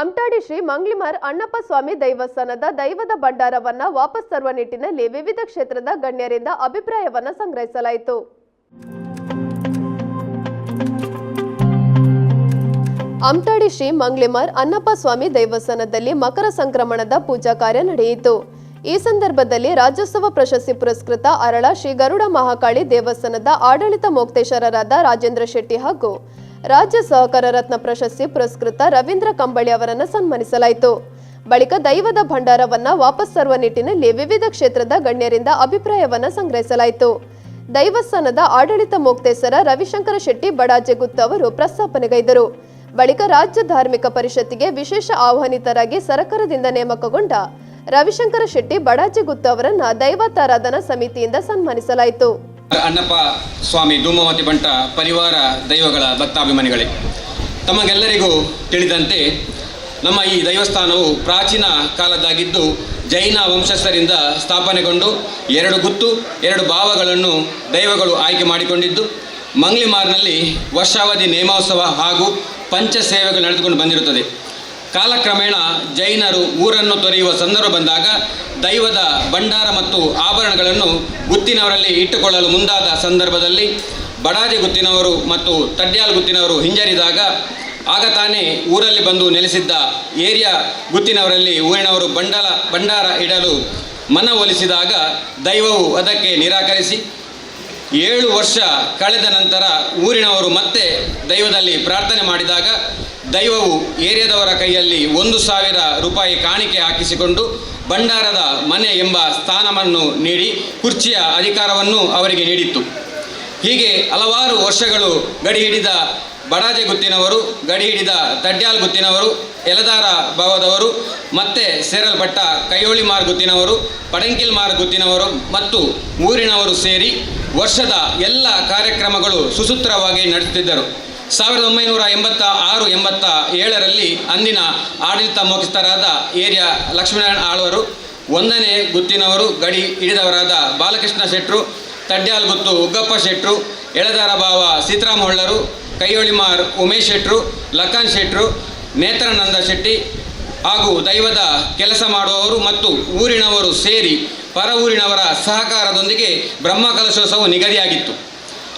ಅಮ್ಟಾಡಿ ಶ್ರೀ ಮಂಗ್ಲಿಮರ್ ಅಣ್ಣಪ್ಪ ಸ್ವಾಮಿ ದೈವಸ್ಥಾನದ ದೈವದ ಭಂಡಾರವನ್ನ ವಾಪಸ್ ತರುವ ನಿಟ್ಟಿನಲ್ಲಿ ವಿವಿಧ ಕ್ಷೇತ್ರದ ಗಣ್ಯರಿಂದ ಅಭಿಪ್ರಾಯವನ್ನ ಸಂಗ್ರಹಿಸಲಾಯಿತು. ಅಮ್ಟಾಡಿ ಶ್ರೀ ಮಂಗ್ಲಿಮರ್ ಅಣ್ಣಪ್ಪ ಸ್ವಾಮಿ ದೈವಸ್ಥಾನದಲ್ಲಿ ಮಕರ ಸಂಕ್ರಮಣದ ಪೂಜಾ ಕಾರ್ಯ ನಡೆಯಿತು. ಈ ಸಂದರ್ಭದಲ್ಲಿ ರಾಜ್ಯೋತ್ಸವ ಪ್ರಶಸ್ತಿ ಪುರಸ್ಕೃತ ಅರಳ ಶ್ರೀ ಗರುಡ ಮಹಾಕಾಳಿ ದೇವಸ್ಥಾನದ ಆಡಳಿತ ಮೋಕ್ತೇಶ್ವರರಾದ ರಾಜೇಂದ್ರ ಶೆಟ್ಟಿ ಹಾಗೂ ರಾಜ್ಯ ಸಹಕಾರ ರತ್ನ ಪ್ರಶಸ್ತಿ ಪುರಸ್ಕೃತ ರವೀಂದ್ರ ಕಂಬಳಿ ಅವರನ್ನು ಸನ್ಮಾನಿಸಲಾಯಿತು. ಬಳಿಕ ದೈವದ ಭಂಡಾರವನ್ನ ವಾಪಸ್ ತರುವ ನಿಟ್ಟಿನಲ್ಲಿ ವಿವಿಧ ಕ್ಷೇತ್ರದ ಗಣ್ಯರಿಂದ ಅಭಿಪ್ರಾಯವನ್ನ ಸಂಗ್ರಹಿಸಲಾಯಿತು. ದೈವಸ್ಥಾನದ ಆಡಳಿತ ಮೋಕ್ತೇಸರ ರವಿಶಂಕರ ಶೆಟ್ಟಿ ಬಡಾಜೆ ಗುತ್ತು ಅವರು ಪ್ರಸ್ತಾಪನೆಗೈದರು. ಬಳಿಕ ರಾಜ್ಯ ಧಾರ್ಮಿಕ ಪರಿಷತ್ತಿಗೆ ವಿಶೇಷ ಆಹ್ವಾನಿತರಾಗಿ ಸರ್ಕಾರದಿಂದ ನೇಮಕಗೊಂಡ ರವಿಶಂಕರ ಶೆಟ್ಟಿ ಬಡಾಜೆ ಅವರನ್ನು ಅವರನ್ನ ದೈವತಾರಾಧನಾ ಸಮಿತಿಯಿಂದ ಸನ್ಮಾನಿಸಲಾಯಿತು. ಅಣ್ಣಪ್ಪ ಸ್ವಾಮಿ ಧೂಮವತಿ ಬಂಟ ಪರಿವಾರ ದೈವಗಳ ಭಕ್ತಾಭಿಮಾನಿಗಳೇ ತಮಗೆಲ್ಲರಿಗೂ ತಿಳಿದಂತೆ ನಮ್ಮ ಈ ದೈವಸ್ಥಾನವು ಪ್ರಾಚೀನ ಕಾಲದ್ದಾಗಿದ್ದು ಜೈನ ವಂಶಸ್ಥರಿಂದ ಸ್ಥಾಪನೆಗೊಂಡು ಎರಡು ಗುತ್ತು, ಎರಡು ಭಾವಗಳನ್ನು ದೈವಗಳು ಆಯ್ಕೆ ಮಾಡಿಕೊಂಡಿದ್ದು ಮಂಗ್ಲಿಮಾರ್ನಲ್ಲಿ ವರ್ಷಾವಧಿ ನೇಮೋತ್ಸವ ಹಾಗೂ ಪಂಚ ಸೇವೆಗಳು ನಡೆದುಕೊಂಡು ಬಂದಿರುತ್ತದೆ. ಕಾಲಕ್ರಮೇಣ ಜೈನರು ಊರನ್ನು ತೊರೆಯುವ ಸಂದರ್ಭ ಬಂದಾಗ ದೈವದ ಭಂಡಾರ ಮತ್ತು ಆಭರಣಗಳನ್ನು ಗುತ್ತಿನವರಲ್ಲಿ ಇಟ್ಟುಕೊಳ್ಳಲು ಮುಂದಾದ ಸಂದರ್ಭದಲ್ಲಿ ಬಡಾಜೆ ಗುತ್ತಿನವರು ಮತ್ತು ತಡ್ಯಾಲ್ ಗುತ್ತಿನವರು ಹಿಂಜರಿದಾಗ ಆಗ ತಾನೇ ಊರಲ್ಲಿ ಬಂದು ನೆಲೆಸಿದ್ದ ಏರಿಯಾ ಗುತ್ತಿನವರಲ್ಲಿ ಊರಿನವರು ಬಂಡಲ, ಭಂಡಾರ ಇಡಲು ಮನವೊಲಿಸಿದಾಗ ದೈವವು ಅದಕ್ಕೆ ನಿರಾಕರಿಸಿ ಏಳು ವರ್ಷ ಕಳೆದ ನಂತರ ಊರಿನವರು ಮತ್ತೆ ದೈವದಲ್ಲಿ ಪ್ರಾರ್ಥನೆ ಮಾಡಿದಾಗ ದೈವವು ಏರಿಯಾದವರ ಕೈಯಲ್ಲಿ ಒಂದು ಸಾವಿರ ರೂಪಾಯಿ ಕಾಣಿಕೆ ಹಾಕಿಸಿಕೊಂಡು ಭಂಡಾರದ ಮನೆ ಎಂಬ ಸ್ಥಾನವನ್ನು ನೀಡಿ ಕುರ್ಚಿಯ ಅಧಿಕಾರವನ್ನು ಅವರಿಗೆ ನೀಡಿತ್ತು. ಹೀಗೆ ಹಲವಾರು ವರ್ಷಗಳು ಗಡಿ ಹಿಡಿದ ಬಡಾಜೆ ಗುತ್ತಿನವರು, ಗಡಿ ಹಿಡಿದ ದಡ್ಯಾಲ್ ಗುತ್ತಿನವರು, ಎಲದಾರ ಭಾವದವರು, ಮತ್ತೆ ಸೇರಲ್ಪಟ್ಟ ಕೈಯೋಳಿ ಮಾರ್ ಗುತ್ತಿನವರು ಪಡಂಕಿಲ್ ಮಾರ್ ಗುತ್ತಿನವರು ಮತ್ತು ಊರಿನವರು ಸೇರಿ ವರ್ಷದ ಎಲ್ಲ ಕಾರ್ಯಕ್ರಮಗಳು ಸುಸೂತ್ರವಾಗಿ ನಡೆಸುತ್ತಿದ್ದರು. ಸಾವಿರದ ಒಂಬೈನೂರ ಎಂಬತ್ತ ಆರು ಎಂಬತ್ತ ಏಳರಲ್ಲಿ ಅಂದಿನ ಆಡಳಿತ ಮುಖ್ಯಸ್ಥರಾದ ಏರಿಯಾ ಲಕ್ಷ್ಮೀನಾರಾಯಣ ಆಳ್ವರು, ಒಂದನೇ ಗುತ್ತಿನವರು, ಗಡಿ ಹಿಡಿದವರಾದ ಬಾಲಕೃಷ್ಣ ಶೆಟ್ರು, ತಡ್ಯಾಲ್ ಗುತ್ತು ಉಗ್ಗಪ್ಪ ಶೆಟ್ರು, ಎಳೆದಾರ ಬಾವ ಸೀತಾರಾಮ ಹೊಳ್ಳರು ಕೈಯೊಳಿಮಾರ್ ಉಮೇಶ್ ಶೆಟ್ರು, ಲಖನ್ ಶೆಟ್ರು, ನೇತ್ರಾನಂದ ಶೆಟ್ಟಿ ಹಾಗೂ ದೈವದ ಕೆಲಸ ಮಾಡುವವರು ಮತ್ತು ಊರಿನವರು ಸೇರಿ ಪರ ಊರಿನವರ ಸಹಕಾರದೊಂದಿಗೆ ಬ್ರಹ್ಮ ಕಲಶೋತ್ಸವ ನಿಗದಿಯಾಗಿತ್ತು.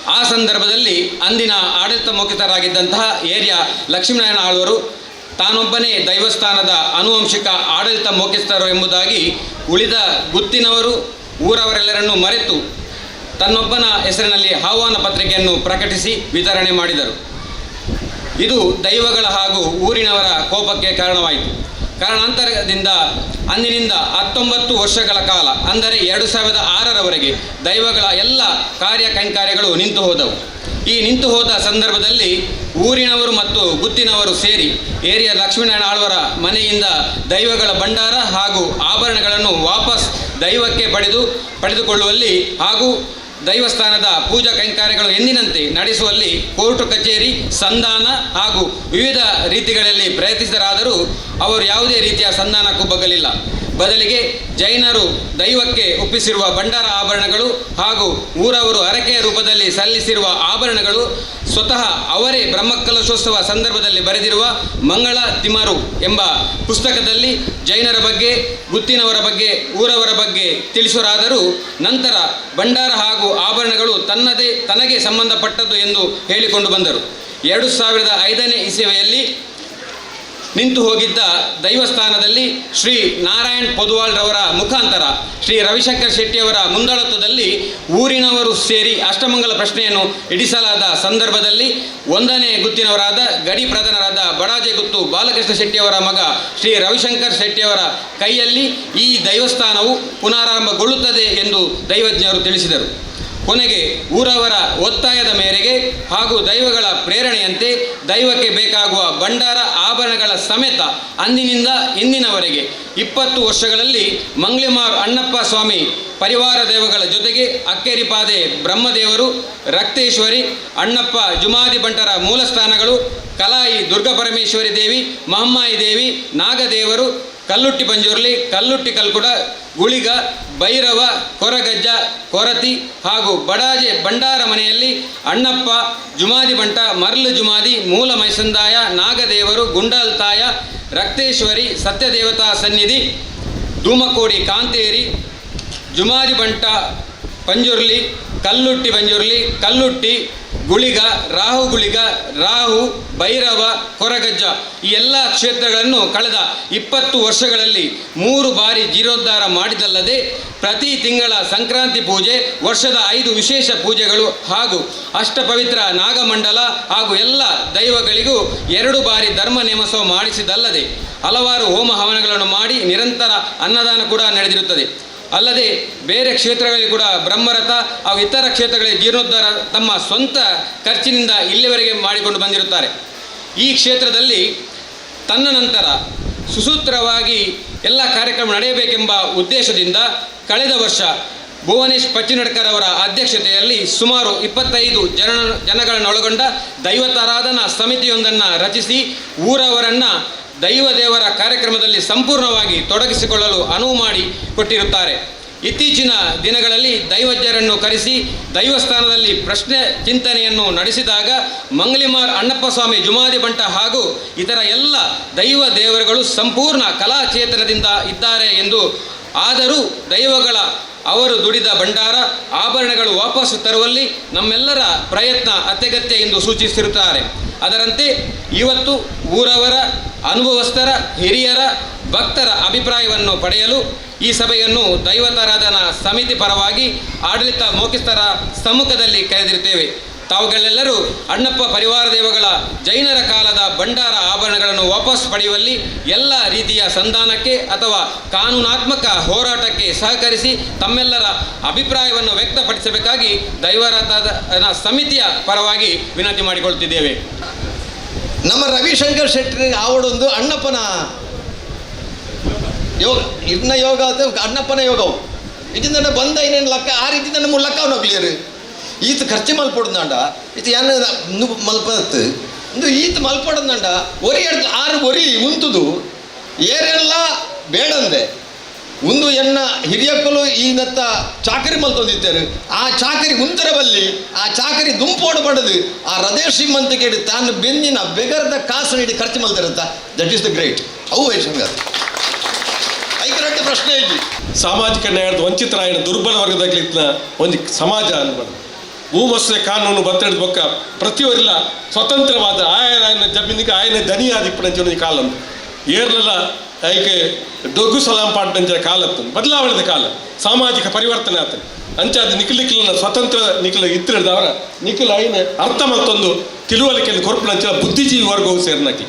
ಆ ಸಂದರ್ಭದಲ್ಲಿ ಅಂದಿನ ಆಡಳಿತ ಮುಖ್ಯಸ್ಥರಾಗಿದ್ದಂತಹ ಏರಿಯಾ ಲಕ್ಷ್ಮೀನಾರಾಯಣ ಆಳ್ವರು ತಾನೊಬ್ಬನೇ ದೈವಸ್ಥಾನದ ಆನುವಂಶಿಕ ಆಡಳಿತ ಮುಖ್ಯಸ್ಥರು ಎಂಬುದಾಗಿ ಉಳಿದ ಗುತ್ತಿನವರು ಊರವರೆಲ್ಲರನ್ನು ಮರೆತು ತನ್ನೊಬ್ಬನ ಹೆಸರಿನಲ್ಲಿ ಆಹ್ವಾನ ಪತ್ರಿಕೆಯನ್ನು ಪ್ರಕಟಿಸಿ ವಿತರಣೆ ಮಾಡಿದರು. ಇದು ದೈವಗಳ ಹಾಗೂ ಊರಿನವರ ಕೋಪಕ್ಕೆ ಕಾರಣವಾಯಿತು. ಕಾರಣಾಂತರದಿಂದ ಅಂದಿನಿಂದ ಹತ್ತೊಂಬತ್ತು ವರ್ಷಗಳ ಕಾಲ, ಅಂದರೆ ಎರಡು ಸಾವಿರದ ಆರರವರೆಗೆ ದೈವಗಳ ಎಲ್ಲ ಕಾರ್ಯ ಕೈಂಕಾರ್ಯಗಳು ನಿಂತು ಹೋದವು. ಈ ನಿಂತು ಹೋದ ಸಂದರ್ಭದಲ್ಲಿ ಊರಿನವರು ಮತ್ತು ಗುತ್ತಿನವರು ಸೇರಿ ಏರಿಯ ಲಕ್ಷ್ಮೀನಾರಾಯಣ ಆಳ್ವರ ಮನೆಯಿಂದ ದೈವಗಳ ಭಂಡಾರ ಹಾಗೂ ಆಭರಣಗಳನ್ನು ವಾಪಸ್ ದೈವಕ್ಕೆ ಪಡೆದು, ಪಡೆದುಕೊಳ್ಳುವಲ್ಲಿ ಹಾಗೂ ದೈವಸ್ಥಾನದ ಪೂಜಾ ಕೈಂಕಾರ್ಯಗಳು ಎಂದಿನಂತೆ ನಡೆಸುವಲ್ಲಿ ಕೋರ್ಟು, ಕಚೇರಿ, ಸಂಧಾನ ಹಾಗೂ ವಿವಿಧ ರೀತಿಗಳಲ್ಲಿ ಪ್ರಯತ್ನಿಸಿದರಾದರೂ ಅವರು ಯಾವುದೇ ರೀತಿಯ ಸಂಧಾನಕ್ಕೂ ಬಗ್ಗಲಿಲ್ಲ. ಬದಲಿಗೆ ಜೈನರು ದೈವಕ್ಕೆ ಒಪ್ಪಿಸಿರುವ ಭಂಡಾರ ಆಭರಣಗಳು ಹಾಗೂ ಊರವರು ಹರಕೆಯ ರೂಪದಲ್ಲಿ ಸಲ್ಲಿಸಿರುವ ಆಭರಣಗಳು ಸ್ವತಃ ಅವರೇ ಬ್ರಹ್ಮಕಲಶೋತ್ಸವ ಸಂದರ್ಭದಲ್ಲಿ ಬರೆದಿರುವ ಮಂಗಳ ತಿಮರು ಎಂಬ ಪುಸ್ತಕದಲ್ಲಿ ಜೈನರ ಬಗ್ಗೆ, ಗುತ್ತಿನವರ ಬಗ್ಗೆ, ಊರವರ ಬಗ್ಗೆ ತಿಳಿಸುವರಾದರೂ ನಂತರ ಭಂಡಾರ ಹಾಗೂ ಆಭರಣಗಳು ತನ್ನದೇ ತನಗೆ ಸಂಬಂಧಪಟ್ಟದ್ದು ಎಂದು ಹೇಳಿಕೊಂಡು ಬಂದರು. ಎರಡು ಸಾವಿರದ ಐದನೇ ಇಸವೆಯಲ್ಲಿ ನಿಂತು ಹೋಗಿದ್ದ ದೈವಸ್ಥಾನದಲ್ಲಿ ಶ್ರೀ ನಾರಾಯಣ್ ಪೊದುವಾಳ್ರವರ ಮುಖಾಂತರ ಶ್ರೀ ರವಿಶಂಕರ್ ಶೆಟ್ಟಿಯವರ ಮುಂದಳತ್ವದಲ್ಲಿ ಊರಿನವರು ಸೇರಿ ಅಷ್ಟಮಂಗಲ ಪ್ರಶ್ನೆಯನ್ನು ಇಡಿಸಲಾದ ಸಂದರ್ಭದಲ್ಲಿ ಒಂದನೇ ಗುತ್ತಿನವರಾದ ಗಡಿ ಪ್ರಧಾನರಾದ ಬಡಾಜೆ ಗುತ್ತು ಬಾಲಕೃಷ್ಣ ಶೆಟ್ಟಿಯವರ ಮಗ ಶ್ರೀ ರವಿಶಂಕರ್ ಶೆಟ್ಟಿಯವರ ಕೈಯಲ್ಲಿ ಈ ದೈವಸ್ಥಾನವು ಪುನರಾರಂಭಗೊಳ್ಳುತ್ತದೆ ಎಂದು ದೈವಜ್ಞರು ತಿಳಿಸಿದರು. ಕೊನೆಗೆ ಊರವರ ಒತ್ತಾಯದ ಮೇರೆಗೆ ಹಾಗೂ ದೈವಗಳ ಪ್ರೇರಣೆಯಂತೆ ದೈವಕ್ಕೆ ಬೇಕಾಗುವ ಭಂಡಾರ ಆಭರಣಗಳ ಸಮೇತ ಅಂದಿನಿಂದ ಇಂದಿನವರೆಗೆ ಇಪ್ಪತ್ತು ವರ್ಷಗಳಲ್ಲಿ ಮಂಗ್ಲಿಮಾರ್ ಅಣ್ಣಪ್ಪ ಸ್ವಾಮಿ ಪರಿವಾರ ದೇವಗಳ ಜೊತೆಗೆ ಅಕ್ಕೇರಿಪಾದೆ ಬ್ರಹ್ಮದೇವರು, ರಕ್ತೇಶ್ವರಿ, ಅಣ್ಣಪ್ಪ ಜುಮಾದಿ ಬಂಟರ ಮೂಲಸ್ಥಾನಗಳು, ಕಲಾಯಿ ದುರ್ಗಾಪರಮೇಶ್ವರಿ ದೇವಿ, ಮಹಮ್ಮಾಯಿ ದೇವಿ, ನಾಗದೇವರು ಕಲ್ಲುಟ್ಟಿ ಪಂಜುರ್ಲಿ, ಕಲ್ಲುಟ್ಟಿ ಕಲ್ಕುಡ, ಗುಳಿಗ, ಭೈರವ, ಕೊರಗಜ್ಜ, ಕೊರತಿ ಹಾಗೂ ಬಡಾಜೆ ಭಂಡಾರ ಮನೆಯಲ್ಲಿ ಅಣ್ಣಪ್ಪ, ಜುಮಾದಿ ಬಂಟ, ಮರ್ಲು ಜುಮಾದಿ, ಮೂಲ ಮೈಸಂದಾಯ, ನಾಗದೇವರು ಗುಂಡಲ್ತಾಯ ರಕ್ತೇಶ್ವರಿ, ಸತ್ಯದೇವತಾ ಸನ್ನಿಧಿ, ಧೂಮಕೋಡಿ ಕಾಂತೇರಿ, ಜುಮಾದಿ ಬಂಟ ಪಂಜುರ್ಲಿ, ಕಲ್ಲುಟ್ಟಿ ಪಂಜುರ್ಲಿ, ಕಲ್ಲುಟ್ಟಿ ಗುಳಿಗ, ರಾಹು ಗುಳಿಗ, ರಾಹು, ಭೈರವ, ಕೊರಗಜ್ಜ ಈ ಎಲ್ಲ ಕ್ಷೇತ್ರಗಳನ್ನು ಕಳೆದ ಇಪ್ಪತ್ತು ವರ್ಷಗಳಲ್ಲಿ ಮೂರು ಬಾರಿ ಜೀರ್ಣೋದ್ಧಾರ ಮಾಡಿದಲ್ಲದೆ ಪ್ರತಿ ತಿಂಗಳ ಸಂಕ್ರಾಂತಿ ಪೂಜೆ, ವರ್ಷದ ಐದು ವಿಶೇಷ ಪೂಜೆಗಳು ಹಾಗೂ ಅಷ್ಟಪವಿತ್ರ ನಾಗಮಂಡಲ ಹಾಗೂ ಎಲ್ಲ ದೈವಗಳಿಗೂ ಎರಡು ಬಾರಿ ಧರ್ಮ ನೇಮಸವ ಮಾಡಿಸಿದಲ್ಲದೆ ಹಲವಾರು ಹೋಮ ಹವನಗಳನ್ನು ಮಾಡಿ ನಿರಂತರ ಅನ್ನದಾನ ಕೂಡ ನಡೆದಿರುತ್ತದೆ. ಅಲ್ಲದೆ ಬೇರೆ ಕ್ಷೇತ್ರಗಳಲ್ಲಿ ಕೂಡ ಬ್ರಹ್ಮರಥ ಹಾಗೂ ಇತರ ಕ್ಷೇತ್ರಗಳಿಗೆ ಜೀರ್ಣೋದ್ಧಾರ ತಮ್ಮ ಸ್ವಂತ ಖರ್ಚಿನಿಂದ ಇಲ್ಲಿವರೆಗೆ ಮಾಡಿಕೊಂಡು ಬಂದಿರುತ್ತಾರೆ. ಈ ಕ್ಷೇತ್ರದಲ್ಲಿ ತನ್ನ ನಂತರ ಸುಸೂತ್ರವಾಗಿ ಎಲ್ಲ ಕಾರ್ಯಕ್ರಮ ನಡೆಯಬೇಕೆಂಬ ಉದ್ದೇಶದಿಂದ ಕಳೆದ ವರ್ಷ ಭುವನೇಶ್ ಪಚ್ಚಿನಡ್ಕರ್ ಅವರ ಅಧ್ಯಕ್ಷತೆಯಲ್ಲಿ ಸುಮಾರು ಇಪ್ಪತ್ತೈದು ಜನ ಜನಗಳನ್ನೊಳಗೊಂಡ ದೈವತಾರಾಧನಾ ಸಮಿತಿಯೊಂದನ್ನು ರಚಿಸಿ ಊರವರನ್ನು ದೈವ ದೇವರ ಕಾರ್ಯಕ್ರಮದಲ್ಲಿ ಸಂಪೂರ್ಣವಾಗಿ ತೊಡಗಿಸಿಕೊಳ್ಳಲು ಅನುವು ಮಾಡಿ ಕೊಟ್ಟಿರುತ್ತಾರೆ. ಇತ್ತೀಚಿನ ದಿನಗಳಲ್ಲಿ ದೈವಜ್ಞರನ್ನು ಕರೆಸಿ ದೈವಸ್ಥಾನದಲ್ಲಿ ಪ್ರಶ್ನೆ ಚಿಂತನೆಯನ್ನು ನಡೆಸಿದಾಗ ಮಂಗಲಿಮಾರ್ ಅಣ್ಣಪ್ಪ ಸ್ವಾಮಿ ಜುಮಾದಿ ಬಂಟ ಹಾಗೂ ಇತರ ಎಲ್ಲ ದೈವ ದೇವರುಗಳು ಸಂಪೂರ್ಣ ಕಲಾಚೇತನದಿಂದ ಇದ್ದಾರೆ ಎಂದು ಆದರೂ ದೈವಗಳ ಅವರು ದುಡಿದ ಭಂಡಾರ ಆಭರಣಗಳು ವಾಪಸ್ಸು ತರುವಲ್ಲಿ ನಮ್ಮೆಲ್ಲರ ಪ್ರಯತ್ನ ಅತ್ಯಗತ್ಯ ಎಂದು ಸೂಚಿಸಿರುತ್ತಾರೆ. ಅದರಂತೆ ಇವತ್ತು ಊರವರ, ಅನುಭವಸ್ಥರ, ಹಿರಿಯರ, ಭಕ್ತರ ಅಭಿಪ್ರಾಯವನ್ನು ಪಡೆಯಲು ಈ ಸಭೆಯನ್ನು ದೈವತಾರಾಧನಾ ಸಮಿತಿ ಪರವಾಗಿ ಆಡಳಿತ ಮುಖ್ಯಸ್ಥರ ಸಮ್ಮುಖದಲ್ಲಿ ಕರೆದಿರುತ್ತೇವೆ. ತಾವುಗಳೆಲ್ಲರೂ ಅಣ್ಣಪ್ಪ ಪರಿವಾರ ದೇವಗಳ ಜೈನರ ಕಾಲದ ಭಂಡಾರ ಆಭರಣಗಳನ್ನು ವಾಪಸ್ ಪಡೆಯುವಲ್ಲಿ ಎಲ್ಲ ರೀತಿಯ ಸಂಧಾನಕ್ಕೆ ಅಥವಾ ಕಾನೂನಾತ್ಮಕ ಹೋರಾಟಕ್ಕೆ ಸಹಕರಿಸಿ ತಮ್ಮೆಲ್ಲರ ಅಭಿಪ್ರಾಯವನ್ನು ವ್ಯಕ್ತಪಡಿಸಬೇಕಾಗಿ ದೈವರಾಧನಾ ಸಮಿತಿಯ ಪರವಾಗಿ ವಿನಂತಿ ಮಾಡಿಕೊಳ್ತಿದ್ದೇವೆ. ನಮ್ಮ ರವಿಶಂಕರ್ ಶೆಟ್ಟಿ ಆವಡೊಂದು ಅಣ್ಣಪ್ಪನ ಯೋಗ ಇನ್ನ ಯೋಗ ಅಣ್ಣಪ್ಪನ ಯೋಗವು. ಇದರಿಂದ ಬಂದ ಇನ್ನೇನು ಲಕ್ಕ, ಆ ರೀತಿ ನಮ್ಮ ಲಕ್ಕವನ್ನು ಕ್ಲಿಯರ್ ಈತ ಖರ್ಚು ಮಲ್ಪೊಡ್ದಂಡ ಈತ ಏನ ಮಲ್ಪತ್ತು? ಇಂದು ಈತ ಮಲ್ಪಡ್ದಂಡ ಒರಿ ಎಡ್ದು ಆರು ಒರಿ ಉಂತುದು. ಏರೆಲ್ಲ ಬೇಡಂದೆ. ಒಂದು ಎನ್ನ ಹಿರಿಯಕ್ಕಲು ಈ ನತ್ತ ಚಾಕರಿ ಮಲ್ತೊಂದಿದ್ದಾರೆ ಆ ಚಾಕರಿ ಉಂತರ ಬಲ್ಲಿ ಆ ಚಾಕರಿ ದುಂಪೋಡು ಪಡೆದು ಆ ಹೃದಯ ಶ್ರೀಮಂತ ಕೇಳಿ ತಾನು ಬೆನ್ನಿನ ಬೆಗರದ ಕಾಸು ನೀಡಿ ಖರ್ಚು ಮಲ್ತಿರುತ್ತ ದಟ್ ಈಸ್ ದ ಗ್ರೇಟ್ ಅವು ವಯಸ್ಸಂಗ ಐಕರಡ್ಡ ಪ್ರಶ್ನೆ ಐತಿ. ಸಾಮಾಜಿಕ ನ್ಯಾಯದ ವಂಚಿತರಾಯಣ ದುರ್ಬಲ ವರ್ಗದಲ್ಲಿ ಒಂದು ಸಮಾಜ ಅನ್ಬಾರ್ದು ಭೂಮಸ್ಸೆ ಕಾನೂನು ಬತ್ತಡಿದ ಬೊಕ್ಕ ಪ್ರತಿಯೊರಿಲ್ಲ ಸ್ವತಂತ್ರವಾದ ಆಯನ ಜಮೀನಿಗೆ ಆಯನ ದನಿಯಾದ ಇಪ್ಪಣಂಚ ಒಂದು ಕಾಲ ಏರ್ಲಲ್ಲ ಐಕೆ ಡೊಗ್ಗು ಸಲಾಂ ಪಾಡ್ನಂಚ ಕಾಲ ಇತ್ತು ಬದಲಾವಣೆದ ಕಾಲ. ಸಾಮಾಜಿಕ ಪರಿವರ್ತನೆ ಆತನು ಅಂಚಾದ ಅದು ನಿಖಿಲ್ನ ಸ್ವತಂತ್ರ ನಿಖಿಲ್ ಇತ್ತಿರದವರ ನಿಖಿಲ ಐನ ಅರ್ಥ ಮತ್ತೊಂದು ತಿಳುವಳಿಕೆಯಲ್ಲಿ ಅಂಚಲ ಬುದ್ಧಿಜೀವಿ ವರ್ಗವು ಸೇರ್ನಕ್ಕೆ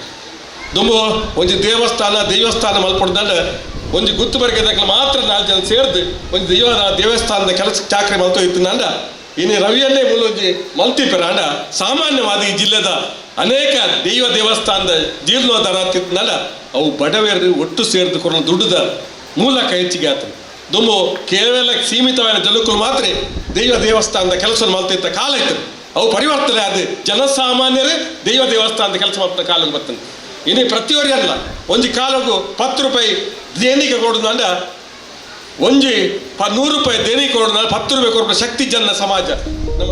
ದುಂಬು ಒಂದು ದೇವಸ್ಥಾನ ದೇವಸ್ಥಾನ ಮಲ್ಪಡ್ದಂಡ ಒಂದು ಗುತ್ತು ಬರ್ಗದಾಗ ಮಾತ್ರ ನಾಲ್ಕು ಜನ ಸೇರ್ದು ಒಂದು ದೇವ ದೇವಸ್ಥಾನದ ಕೆಲಸ ಚಾಕ್ರಿ ಮಲ್ತು ಇತ್ತಂಡ ಇನ್ನು ರವಿಯನ್ನೇ ಬೋಲೋಜಿ ಮಲ್ತಿಪೆರ ಅಂಡ ಸಾಮಾನ್ಯವಾದ ಈ ಜಿಲ್ಲೆದ ಅನೇಕ ದೈವ ದೇವಸ್ಥಾನದ ಜೀರ್ಣೋದ್ಧಾರ ಆಗ್ತಿದ್ನಲ್ಲ, ಅವು ಬಡವೇರು ಒಟ್ಟು ಸೇರಿದು ಕೊರೋ ದುಡ್ಡದ ಮೂಲಕ ಹೆಚ್ಚಿಗೆ ಆತನು ದುಮ್ಮು ಕೇವಲ ಸೀಮಿತವಾದ ಜನಕ್ಕೂ ಮಾತ್ರ ದೈವ ದೇವಸ್ಥಾನದ ಕೆಲಸ ಮಲ್ತಿದ್ದ ಕಾಲ ಇತ್ತು. ಅವು ಪರಿವರ್ತನೆ ಆದ ಜನಸಾಮಾನ್ಯರೇ ದೈವ ದೇವಸ್ಥಾನದ ಕೆಲಸ ಮಾಡ್ತಾ ಕಾಲಕ್ಕೆ ಬರ್ತಾನೆ ಇನ್ನು ಪ್ರತಿಯೊರಿ ಅಲ್ಲ ಒಂಜಿ ಕಾಲಕ್ಕೂ ಪತ್ತು ರೂಪಾಯಿ ದೇಣಿಗೆ ಕೊಡೋದು ಅಂಡ ಒಂಜಿ ನೂರು ರೂಪಾಯಿ ದೇಣಿಗೆ ಕೊಡೋಣ ಹತ್ತು ರೂಪಾಯಿ ಕೊಡುವ ಶಕ್ತಿ ಜನ ಸಮಾಜ. ನಮ್ಮ